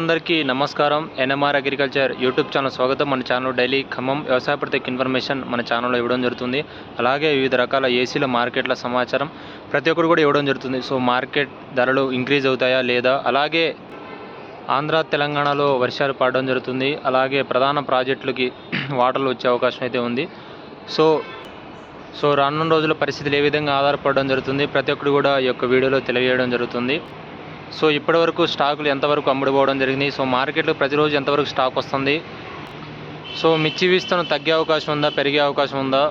అందరికీ నమస్కారం. NMR agriculture YouTube channel స్వాగతం. మన ఛానల్ డైలీ ఖమ్మం వ్యవసాయ ప్రత్యేక ఇన్ఫర్మేషన్ మన ఛానల్లో ఇవ్వడం జరుగుతుంది. అలాగే వివిధ రకాల ఏసీల మార్కెట్ల సమాచారం ప్రతి ఒక్కరు కూడా ఇవ్వడం జరుగుతుంది. సో మార్కెట్ ధరలు ఇంక్రీజ్ అవుతాయా లేదా? అలాగే ఆంధ్ర తెలంగాణలో వర్షాలు పడడం జరుగుతుంది. అలాగే ప్రధాన ప్రాజెక్టులకి వాటర్లు వచ్చే అవకాశం అయితే ఉంది. సో సో రానున్న రోజుల పరిస్థితులు ఏ విధంగా ఆధారపడడం జరుగుతుంది? ప్రతి ఒక్కరు కూడా ఈ యొక్క వీడియోలో తెలియజేయడం జరుగుతుంది. సో ఇప్పటివరకు స్టాకులు ఎంతవరకు అమ్ముడుపోవడం జరిగింది? సో మార్కెట్లో ప్రతిరోజు ఎంతవరకు స్టాక్ వస్తుంది? సో మిర్చి విస్తరణ తగ్గే అవకాశం ఉందా? పెరిగే అవకాశం ఉందా?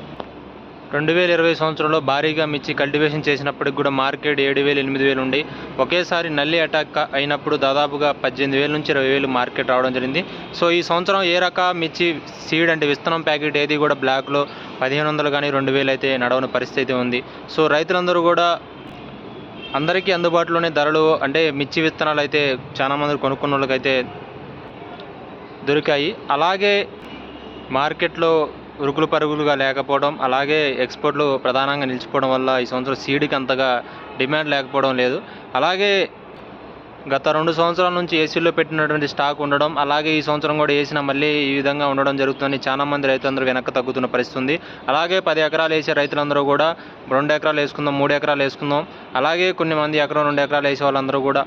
రెండు వేల ఇరవై సంవత్సరంలో భారీగా మిర్చి కల్టివేషన్ చేసినప్పటికి కూడా మార్కెట్ ఏడు వేలు ఎనిమిది వేలు ఉండి ఒకేసారి నల్లి అటాక్ అయినప్పుడు దాదాపుగా పద్దెనిమిది వేల నుంచి ఇరవై వేలు మార్కెట్ రావడం జరిగింది. సో ఈ సంవత్సరం ఏ రక మిర్చి సీడ్ అంటే విత్తనం ప్యాకెట్ ఏది కూడా బ్లాక్లో పదిహేను వందలు కానీ రెండు వేలు అయితే నడవని పరిస్థితి ఉంది. సో రైతులందరూ కూడా అందరికీ అందుబాటులోనే ధరలు అంటే మిర్చి విత్తనాలు అయితే చాలా మంది కొనుక్కున్న వాళ్ళకైతే దొరికాయి. అలాగే మార్కెట్లో ఉరుకులు పరుగులుగా లేకపోవడం అలాగే ఎక్స్పోర్ట్లు ప్రధానంగా నిలిచిపోవడం వల్ల ఈ సంవత్సరం సీడ్కి అంతగా డిమాండ్ లేకపోవడం లేదు. అలాగే గత రెండు సంవత్సరాల నుంచి ఏసీలో పెట్టినటువంటి స్టాక్ ఉండడం అలాగే ఈ సంవత్సరం కూడా వేసిన మళ్ళీ ఈ విధంగా ఉండడం జరుగుతుంది. చాలా మంది రైతులందరూ వెనక్కి తగ్గుతున్న పరిస్థితి ఉంది అలాగే పది ఎకరాలు వేసే రైతులందరూ కూడా రెండు ఎకరాలు వేసుకుందాం మూడు ఎకరాలు వేసుకుందాం. అలాగే కొన్ని మంది ఎకరం రెండు ఎకరాలు వేసే వాళ్ళందరూ కూడా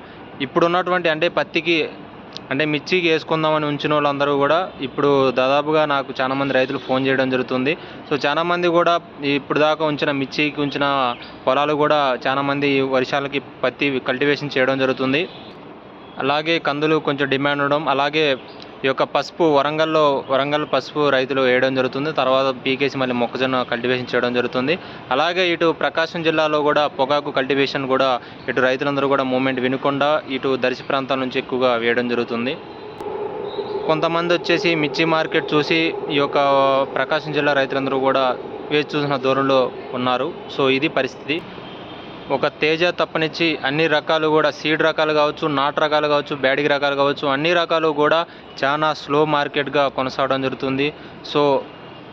ఇప్పుడు ఉన్నటువంటి అంటే పత్తికి అంటే మిర్చికి వేసుకుందామని ఉంచిన వాళ్ళందరూ కూడా ఇప్పుడు దాదాపుగా నాకు చాలా మంది రైతులు ఫోన్ చేయడం జరుగుతుంది. సో చాలా మంది కూడా ఇప్పుడు దాకా ఉంచిన మిర్చికి ఉంచిన పొలాలు కూడా చాలా మంది వర్షాలకి పత్తి కల్టివేషన్ చేయడం జరుగుతుంది. అలాగే కందులు కొంచెం డిమాండ్ ఉండడం అలాగే ఈ యొక్క పసుపు వరంగల్లో వరంగల్ పసుపు రైతులు వేయడం జరుగుతుంది. తర్వాత పీకేసి మళ్ళీ మొక్కజొన్న కల్టివేషన్ చేయడం జరుగుతుంది. అలాగే ఇటు ప్రకాశం జిల్లాలో కూడా పొగాకు కల్టివేషన్ కూడా ఇటు రైతులందరూ కూడా మూమెంట్ వినకుండా ఇటు దర్శి ప్రాంతాల నుంచి ఎక్కువగా వేయడం జరుగుతుంది. కొంతమంది వచ్చేసి మిర్చి మార్కెట్ చూసి ఈ యొక్క ప్రకాశం జిల్లా రైతులందరూ కూడా వేచి చూసిన దూరంలో ఉన్నారు. సో ఇది పరిస్థితి. ఒక తేజ తప్పనిచ్చి అన్ని రకాలు కూడా సీడ్ రకాలు కావచ్చు నాట్ రకాలు కావచ్చు బ్యాడిగి రకాలు కావచ్చు అన్ని రకాలు కూడా చాలా స్లో మార్కెట్గా కొనసాగడం జరుగుతుంది. సో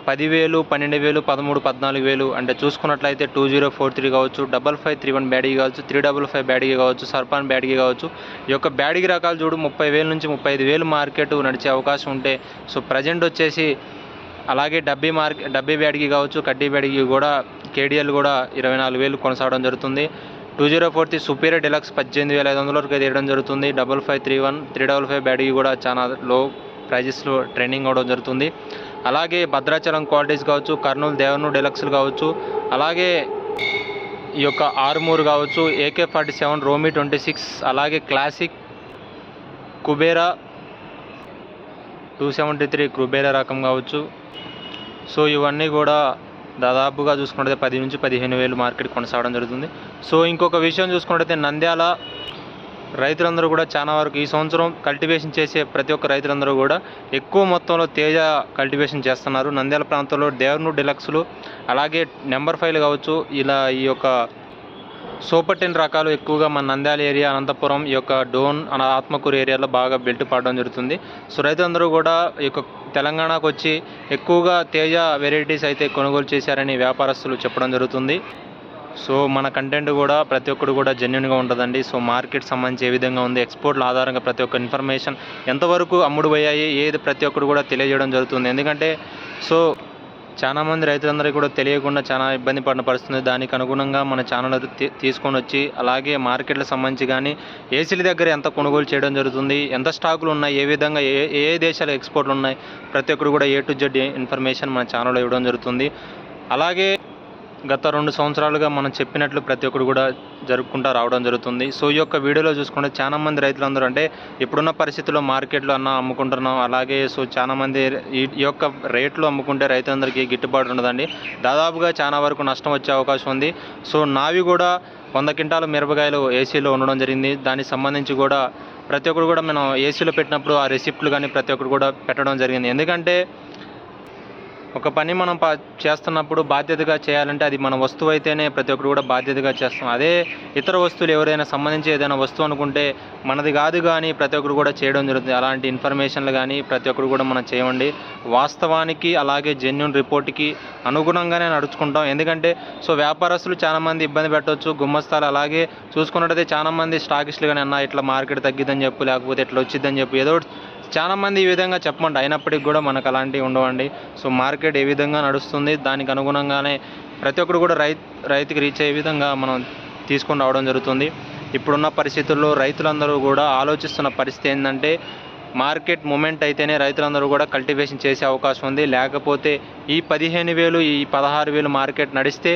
పదివేలు పన్నెండు వేలు పదమూడు పద్నాలుగు వేలు అంటే చూసుకున్నట్లయితే టూ జీరో ఫోర్ త్రీ కావచ్చు డబల్ ఫైవ్ త్రీ వన్ బ్యాడీ కావచ్చు త్రీ డబల్ ఫైవ్ బ్యాడీ కావచ్చు సర్పాన్ బ్యాడీ కావచ్చు. ఈ యొక్క బ్యాడీ రకాలు చూడు ముప్పై వేల నుంచి ముప్పై ఐదు వేలు మార్కెట్ నడిచే అవకాశం ఉంటే సో ప్రజెంట్ వచ్చేసి అలాగే డబ్బీ మార్కెట్ డబ్బీ బ్యాడిగి కావచ్చు కడ్డీ బ్యాడిగి కూడా కేడిఎల్ కూడా ఇరవై నాలుగు వేలు కొనసాగడం జరుగుతుంది. Two zero four three superior deluxe పద్దెనిమిది వేల ఐదు వందల వరకు తీయడం జరుగుతుంది. Double five three one three double five Byadgi కూడా చాలా లో ప్రైజెస్లో ట్రైనింగ్ అవడం జరుగుతుంది. అలాగే భద్రాచలం క్వాలిటీస్ కావచ్చు కర్నూలు దేవనూరు డెలక్స్లు కావచ్చు అలాగే ఈ యొక్క ఆర్మూర్ కావచ్చు ఏకే ఫార్టీ సెవెన్ రోమీ ట్వంటీ సిక్స్ అలాగే classic Kubera two seventy three Kubera రకం కావచ్చు. సో ఇవన్నీ కూడా దాదాపుగా చూసుకుంటే పది నుంచి పదిహేను వేలు మార్కెట్ కొనసాగడం జరుగుతుంది. సో ఇంకొక విషయం చూసుకుంటే నంద్యాల రైతులందరూ కూడా చాలా వరకు ఈ సంవత్సరం కల్టివేషన్ చేసే ప్రతి ఒక్క రైతులందరూ కూడా ఎక్కువ మొత్తంలో తేజ కల్టివేషన్ చేస్తున్నారు. నంద్యాల ప్రాంతంలో దేవనూరు డిలక్స్లు అలాగే నెంబర్ ఫైవ్లు కావచ్చు ఇలా ఈ యొక్క సూపర్ టెన్ రకాలు ఎక్కువగా మన నంద్యాల ఏరియా అనంతపురం ఈ యొక్క డోన్ అన ఆత్మకూరు ఏరియాలో బాగా బెల్ట్ పడడం జరుగుతుంది. సో రైతులందరూ కూడా ఈ యొక్క తెలంగాణకు వచ్చి ఎక్కువగా తేజ వెరైటీస్ అయితే కొనుగోలు చేశారని వ్యాపారస్తులు చెప్పడం జరుగుతుంది. సో మన కంటెంట్ కూడా ప్రతి ఒక్కరు కూడా జెన్యున్గా ఉంటుందండి. సో మార్కెట్ సంబంధించి ఏ విధంగా ఉంది ఎక్స్పోర్ట్ల ఆధారంగా ప్రతి ఒక్క ఇన్ఫర్మేషన్ ఎంతవరకు అమ్ముడు పోయాయి ఏది ప్రతి ఒక్కరు కూడా తెలియజేయడం జరుగుతుంది. ఎందుకంటే సో చాలా మంది రైతులందరికీ కూడా తెలియకుండా చాలా ఇబ్బంది పడిన పరిస్థితుంది దానికి అనుగుణంగా మన ఛానల్ తీసుకొని వచ్చి అలాగే మార్కెట్ల సంబంధించి కానీ ఏసీల దగ్గర ఎంత కొనుగోలు చేయడం జరుగుతుంది ఎంత స్టాకులు ఉన్నాయి ఏ విధంగా ఏ ఏ దేశాల ఎక్స్పోర్ట్లు ఉన్నాయి ప్రతి ఒక్కరు కూడా ఏ టు జెడ్ ఇన్ఫర్మేషన్ మన ఛానల్లో ఇవ్వడం జరుగుతుంది. అలాగే గత రెండు సంవత్సరాలుగా మనం చెప్పినట్లు ప్రతి ఒక్కరు కూడా జరుపుకుంటూ రావడం జరుగుతుంది. సో ఈ యొక్క వీడియోలో చూసుకుంటే చాలా మంది రైతులందరూ అంటే ఇప్పుడున్న పరిస్థితుల్లో మార్కెట్లో అన్న అమ్ముకుంటున్నాం. అలాగే సో చాలా మంది ఈ ఈ యొక్క రేట్లు అమ్ముకుంటే రైతులందరికీ గిట్టుబాటు ఉండదండి. దాదాపుగా చాలా వరకు నష్టం వచ్చే అవకాశం ఉంది. సో నావి కూడా వంద క్వింటాల మిరపకాయలు ఏసీలో ఉండడం జరిగింది. దానికి సంబంధించి కూడా ప్రతి ఒక్కరు కూడా మనం ఏసీలో పెట్టినప్పుడు ఆ రెసిప్ట్లు కానీ ప్రతి ఒక్కరు కూడా పెట్టడం జరిగింది. ఎందుకంటే ఒక పని మనం చేస్తున్నప్పుడు బాధ్యతగా చేయాలంటే అది మన వస్తువు అయితేనే ప్రతి ఒక్కరు కూడా బాధ్యతగా చేస్తాం. అదే ఇతర వస్తువులు ఎవరైనా సంబంధించి ఏదైనా వస్తువు అనుకుంటే మనది కాదు కానీ ప్రతి ఒక్కరు కూడా చేయడం జరుగుతుంది. అలాంటి ఇన్ఫర్మేషన్లు కానీ ప్రతి ఒక్కరు కూడా మనం చేయండి వాస్తవానికి అలాగే జెన్యున్ రిపోర్ట్కి అనుగుణంగానే నడుచుకుంటాం. ఎందుకంటే సో వ్యాపారస్తులు చాలామంది ఇబ్బంది పెట్టవచ్చు గుమ్మస్తాలు అలాగే చూసుకున్నట్టయితే చాలా మంది స్టాకిస్టులు కానీ అన్న ఇట్లా మార్కెట్ తగ్గిద్దని చెప్పు లేకపోతే ఇట్లా వచ్చిద్దని చెప్పు ఏదో చాలామంది చాలా మంది ఈ విధంగా చెప్పండి అయినప్పటికీ కూడా మనకు అలాంటివి ఉండవండి. సో మార్కెట్ ఏ విధంగా నడుస్తుంది దానికి అనుగుణంగానే ప్రతి ఒక్కరు కూడా రైతు రైతుకి రీచ్ అయ్యే విధంగా మనం తీసుకొని రావడం జరుగుతుంది. ఇప్పుడున్న పరిస్థితుల్లో రైతులందరూ కూడా ఆలోచిస్తున్న పరిస్థితి ఏంటంటే మార్కెట్ మూమెంట్ అయితేనే రైతులందరూ కూడా కల్టివేషన్ చేసే అవకాశం ఉంది. లేకపోతే ఈ పదిహేను వేలు ఈ పదహారు వేలు మార్కెట్ నడిస్తే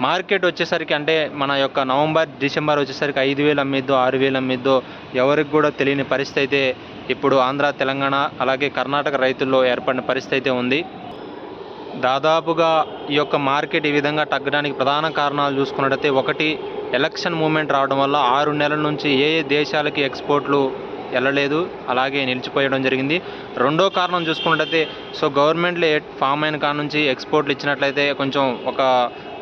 మార్కెట్ వచ్చేసరికి అంటే మన యొక్క నవంబర్ డిసెంబర్ వచ్చేసరికి ఐదు వేలు అమ్మిద్దో ఆరు వేలు అమ్మిద్దో ఎవరికి కూడా తెలియని పరిస్థితి అయితే ఇప్పుడు ఆంధ్ర తెలంగాణ అలాగే కర్ణాటక రైతుల్లో ఏర్పడిన పరిస్థితి అయితే ఉంది. దాదాపుగా ఈ యొక్క మార్కెట్ ఈ విధంగా తగ్గడానికి ప్రధాన కారణాలు చూసుకున్నట్టయితే ఒకటి ఎలక్షన్ మూమెంట్ రావడం వల్ల ఆరు నెలల నుంచి ఏ ఏ దేశాలకి ఎక్స్పోర్ట్లు వెళ్ళలేదు అలాగే నిలిచిపోయడం జరిగింది. రెండో కారణం చూసుకున్నట్లయితే సో గవర్నమెంట్లో ఫామ్ అయిన కాడ నుంచి ఎక్స్పోర్ట్లు ఇచ్చినట్లయితే కొంచెం ఒక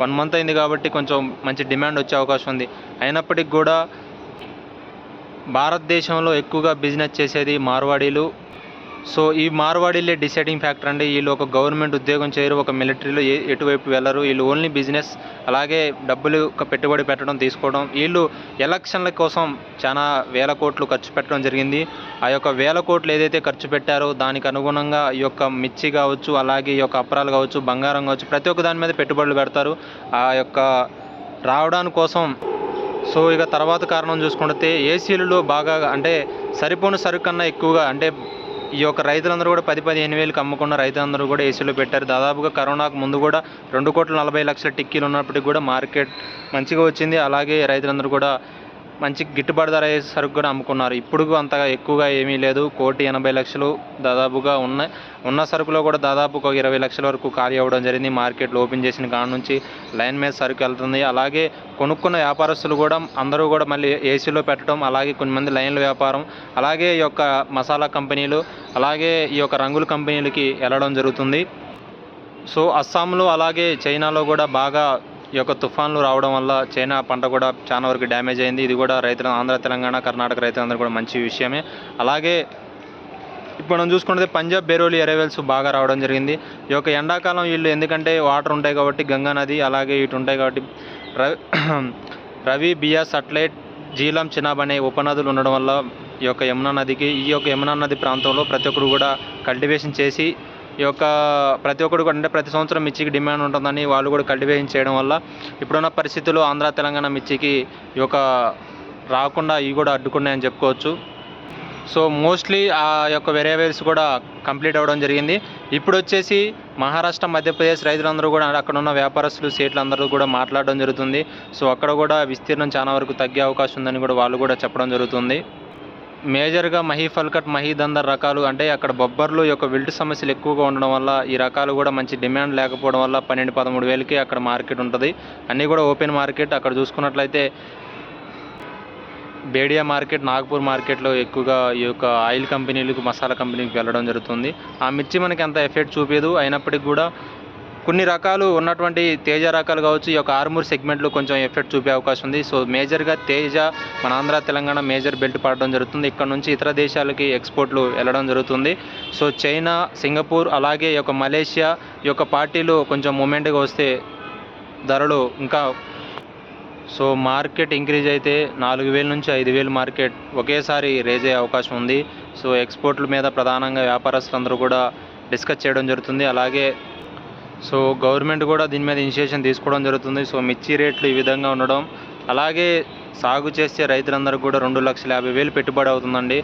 వన్ మంత్ అయింది కాబట్టి కొంచెం మంచి డిమాండ్ వచ్చే అవకాశం ఉంది. అయినప్పటికీ కూడా భారతదేశంలో ఎక్కువగా బిజినెస్ చేసేది మార్వాడీలు. సో ఈ మార్వాడీలే డిసైడింగ్ ఫ్యాక్టర్ అండి. వీళ్ళు ఒక గవర్నమెంట్ ఉద్యోగం చేయరు ఒక మిలిటరీలో ఏ ఎటువైపు వెళ్ళరు వీళ్ళు ఓన్లీ బిజినెస్ అలాగే డబ్బులు ఒక పెట్టుబడి పెట్టడం తీసుకోవడం. వీళ్ళు ఎలక్షన్ల కోసం చాలా వేల కోట్లు ఖర్చు పెట్టడం జరిగింది. ఆ యొక్క వేల కోట్లు ఏదైతే ఖర్చు పెట్టారో దానికి అనుగుణంగా ఈ యొక్క మిర్చి కావచ్చు అలాగే ఈ యొక్క అప్రాలు కావచ్చు బంగారం కావచ్చు ప్రతి ఒక్క దాని మీద పెట్టుబడులు పెడతారు. ఆ యొక్క రావడానికి కోసం సో ఇక తర్వాత కారణం చూసుకుంటే ఏసీలలో బాగా అంటే సరిపోని సరుకు కన్నా ఎక్కువగా అంటే ఈ యొక్క రైతులందరూ కూడా పది పదిహేను వేలకు అమ్ముకున్న రైతులందరూ కూడా ఏసీలో పెట్టారు. దాదాపుగా కరోనాకు ముందు కూడా రెండు కోట్ల నలభై లక్షల టిక్కీలు ఉన్నప్పటికీ కూడా మార్కెట్ మంచిగా వచ్చింది. అలాగే రైతులందరూ కూడా మంచి గిట్టుబాటు ధర అయ్యే సరుకు కూడా అమ్ముకున్నారు. ఇప్పుడు అంతగా ఎక్కువగా ఏమీ లేదు. కోటి ఎనభై లక్షలు దాదాపుగా ఉన్న ఉన్న సరుకులో కూడా దాదాపు ఒక ఇరవై లక్షల వరకు ఖాళీ అవ్వడం జరిగింది. మార్కెట్లో ఓపెన్ చేసిన కాడ నుంచి లైన్ మీద సరుకు వెళ్తుంది. అలాగే కొనుక్కున్న వ్యాపారస్తులు కూడా అందరూ కూడా మళ్ళీ ఏసీలో పెట్టడం అలాగే కొంతమంది లైన్ల వ్యాపారం అలాగే ఈ యొక్క మసాలా కంపెనీలు అలాగే ఈ యొక్క రంగుల కంపెనీలకి వెళ్ళడం జరుగుతుంది. సో అస్సాంలో అలాగే చైనాలో కూడా బాగా ఈ యొక్క తుఫాన్లు రావడం వల్ల చైనా పంట కూడా చాలా వరకు డ్యామేజ్ అయింది. ఇది కూడా రైతులు ఆంధ్ర తెలంగాణ కర్ణాటక రైతులందరూ కూడా మంచి విషయమే. అలాగే ఇప్పుడు మనం చూసుకుంటే పంజాబ్ బెరోలి ఎరేవెల్స్ బాగా రావడం జరిగింది. ఈ యొక్క ఎండాకాలం వీళ్ళు ఎందుకంటే వాటర్ ఉంటాయి కాబట్టి గంగా నది అలాగే ఇటు ఉంటాయి కాబట్టి రవి రవి బియాస్ సట్లైట్ జీలం చినాబ్ అనే ఉపనదులు ఉండడం వల్ల ఈ యొక్క యమునా నదికి ఈ యొక్క యమునా నది ప్రాంతంలో ప్రతి ఒక్కరు కూడా కల్టివేషన్ చేసి ఈ యొక్క ప్రతి ఒక్కరు కూడా అంటే ప్రతి సంవత్సరం మిర్చికి డిమాండ్ ఉంటుందని వాళ్ళు కూడా కల్టివేషన్ చేయడం వల్ల ఇప్పుడున్న పరిస్థితుల్లో ఆంధ్ర తెలంగాణ మిర్చికి ఈ యొక్క రాకుండా ఇవి కూడా అడ్డుకున్నాయని చెప్పుకోవచ్చు. సో మోస్ట్లీ ఆ యొక్క వెరైవేర్స్ కూడా కంప్లీట్ అవ్వడం జరిగింది. ఇప్పుడు వచ్చేసి మహారాష్ట్ర మధ్యప్రదేశ్ రైతులందరూ కూడా అక్కడ ఉన్న వ్యాపారస్తులు సేట్లు అందరూ కూడా మాట్లాడడం జరుగుతుంది. సో అక్కడ కూడా విస్తీర్ణం చాలా వరకు తగ్గే అవకాశం ఉందని కూడా వాళ్ళు కూడా చెప్పడం జరుగుతుంది. మేజర్గా మహీ ఫల్కట్ మహీ దందర్ రకాలు అంటే అక్కడ బొబ్బర్లు యొక్క విల్ట్ సమస్యలు ఎక్కువగా ఉండడం వల్ల ఈ రకాలు కూడా మంచి డిమాండ్ లేకపోవడం వల్ల పన్నెండు పదమూడు వేలకి అక్కడ మార్కెట్ ఉంటుంది. అన్నీ కూడా ఓపెన్ మార్కెట్. అక్కడ చూసుకున్నట్లయితే బేడియా మార్కెట్ నాగపూర్ మార్కెట్లో ఎక్కువగా ఈ యొక్క ఆయిల్ కంపెనీలకు మసాలా కంపెనీకి వెళ్ళడం జరుగుతుంది. ఆ మిర్చి మనకి అంత ఎఫెక్ట్ చూపేదు. అయినప్పటికీ కూడా కొన్ని రకాలు ఉన్నటువంటి తేజ రకాలు కావచ్చు ఈ యొక్క ఆర్మూర్ సెగ్మెంట్లో కొంచెం ఎఫెక్ట్ చూపే అవకాశం ఉంది. సో మేజర్గా తేజ మన ఆంధ్ర తెలంగాణ మేజర్ బెల్ట్ పడడం జరుగుతుంది. ఇక్కడ నుంచి ఇతర దేశాలకి ఎక్స్పోర్ట్లు వెళ్ళడం జరుగుతుంది. సో చైనా సింగపూర్ అలాగే ఈ యొక్క మలేషియా ఈ యొక్క పార్టీలు కొంచెం మూమెంట్గా వస్తే ధరలు ఇంకా సో మార్కెట్ ఇంక్రీజ్ అయితే నాలుగు వేల నుంచి ఐదు వేలు మార్కెట్ ఒకేసారి రేజ్ అయ్యే అవకాశం ఉంది. సో ఎక్స్పోర్ట్ల మీద ప్రధానంగా వ్యాపారస్తులందరూ కూడా డిస్కస్ చేయడం జరుగుతుంది. అలాగే సో గవర్నమెంట్ కూడా దీని మీద ఇనిషియేషన్ తీసుకోవడం జరుగుతుంది. సో మిర్చి రేట్లు ఈ విధంగా ఉండడం అలాగే సాగు చేసే రైతులందరికీ కూడా రెండు లక్షల యాభై వేలు పెట్టుబడి అవుతుందండి.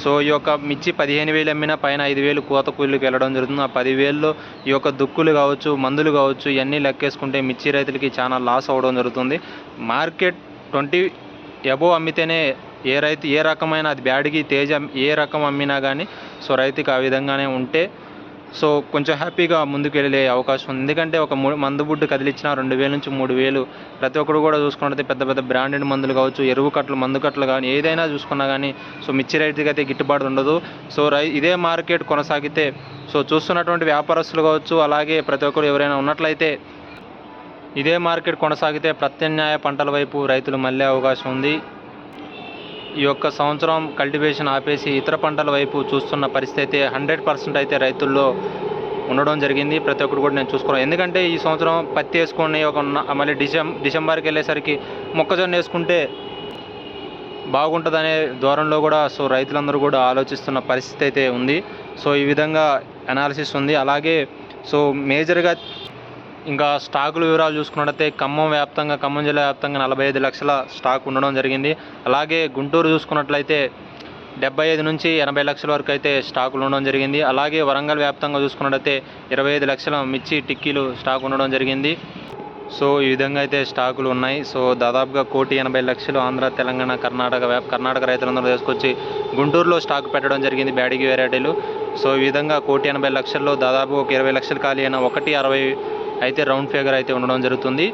సో ఈ యొక్క మిర్చి పదిహేను వేలు అమ్మినా పైన ఐదు వేలు కోత కూలీకి వెళ్ళడం జరుగుతుంది. ఆ పదివేల్లో ఈ యొక్క దుక్కులు కావచ్చు మందులు కావచ్చు ఇవన్నీ లెక్కేసుకుంటే మిర్చి రైతులకి చాలా లాస్ అవ్వడం జరుగుతుంది. మార్కెట్ ట్వంటీ ఎబో అమ్మితేనే ఏ రైతు ఏ రకమైన అది బ్యాడ్కి తేజ ఏ రకం అమ్మినా కానీ సో రైతుకి ఆ విధంగానే ఉంటే సో కొంచెం హ్యాపీగా ముందుకు వెళ్ళే అవకాశం ఉంది. ఎందుకంటే ఒక ము మందు బుడ్డు కదిలిచ్చిన రెండు వేల నుంచి మూడు వేలు ప్రతి ఒక్కరు కూడా చూసుకున్నట్లయితే పెద్ద పెద్ద బ్రాండెడ్ మందులు కావచ్చు ఎరువు కట్టలు మందు కట్టలు కానీ ఏదైనా చూసుకున్నా కానీ సో మిర్చి రైతుకి అయితే గిట్టుబాటు ఉండదు. సో రై ఇదే మార్కెట్ కొనసాగితే సో చూస్తున్నటువంటి వ్యాపారస్తులు కావచ్చు అలాగే ప్రతి ఒక్కరు ఎవరైనా ఉన్నట్లయితే ఇదే మార్కెట్ కొనసాగితే ప్రత్యామ్నాయ పంటల వైపు రైతులు మళ్ళీ అవకాశం ఉంది. ఈ యొక్క సంవత్సరం కల్టివేషన్ ఆపేసి ఇతర పంటల వైపు చూస్తున్న పరిస్థితి అయితే హండ్రెడ్ పర్సెంట్ అయితే రైతుల్లో ఉండడం జరిగింది. ప్రతి ఒక్కరు కూడా నేను చూసుకున్నాను. ఎందుకంటే ఈ సంవత్సరం పత్తి వేసుకొని ఒక మళ్ళీ డిసెం డిసెంబర్కి వెళ్ళేసరికి మొక్కజొన్న వేసుకుంటే బాగుంటుందనే ధోరణిలో కూడా సో రైతులందరూ కూడా ఆలోచిస్తున్న పరిస్థితి అయితే ఉంది. సో ఈ విధంగా అనాలిసిస్ ఉంది. అలాగే సో మేజర్గా ఇంకా స్టాకుల వివరాలు చూసుకున్నట్టయితే ఖమ్మం వ్యాప్తంగా ఖమ్మం జిల్లా వ్యాప్తంగా నలభై ఐదు లక్షల స్టాక్ ఉండడం జరిగింది. అలాగే గుంటూరు చూసుకున్నట్లయితే డెబ్బై ఐదు నుంచి ఎనభై లక్షల వరకు అయితే స్టాకులు ఉండడం జరిగింది. అలాగే వరంగల్ వ్యాప్తంగా చూసుకున్నట్టయితే ఇరవై ఐదు లక్షల మిర్చి టిక్కీలు స్టాక్ ఉండడం జరిగింది. సో ఈ విధంగా అయితే స్టాకులు ఉన్నాయి. సో దాదాపుగా కోటి ఎనభై లక్షలు ఆంధ్ర తెలంగాణ కర్ణాటక వ్యాప్ కర్ణాటక రైతులందరూ తీసుకొచ్చి గుంటూరులో స్టాక్ పెట్టడం జరిగింది బ్యాడిగి వెరైటీలు. సో ఈ విధంగా కోటి ఎనభై లక్షల్లో దాదాపు ఒక ఇరవై లక్షలు ఖాళీ అయిన ఒకటి అరవై అయితే రౌండ్ ఫిగర్ అయితే ఉండడం జరుగుతుంది.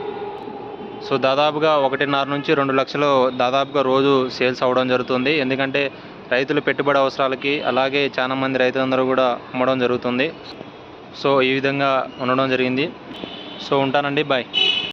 సో దాదాపుగా ఒకటిన్నర నుంచి రెండు లక్షలు దాదాపుగా రోజు సేల్స్ అవ్వడం జరుగుతుంది. ఎందుకంటే రైతులు పెట్టుబడి అవసరాలకి అలాగే చాలా మంది రైతులందరూ కూడా అమ్మడం జరుగుతుంది. సో ఈ విధంగా ఉండడం జరిగింది. సో ఉంటానండి. బాయ్.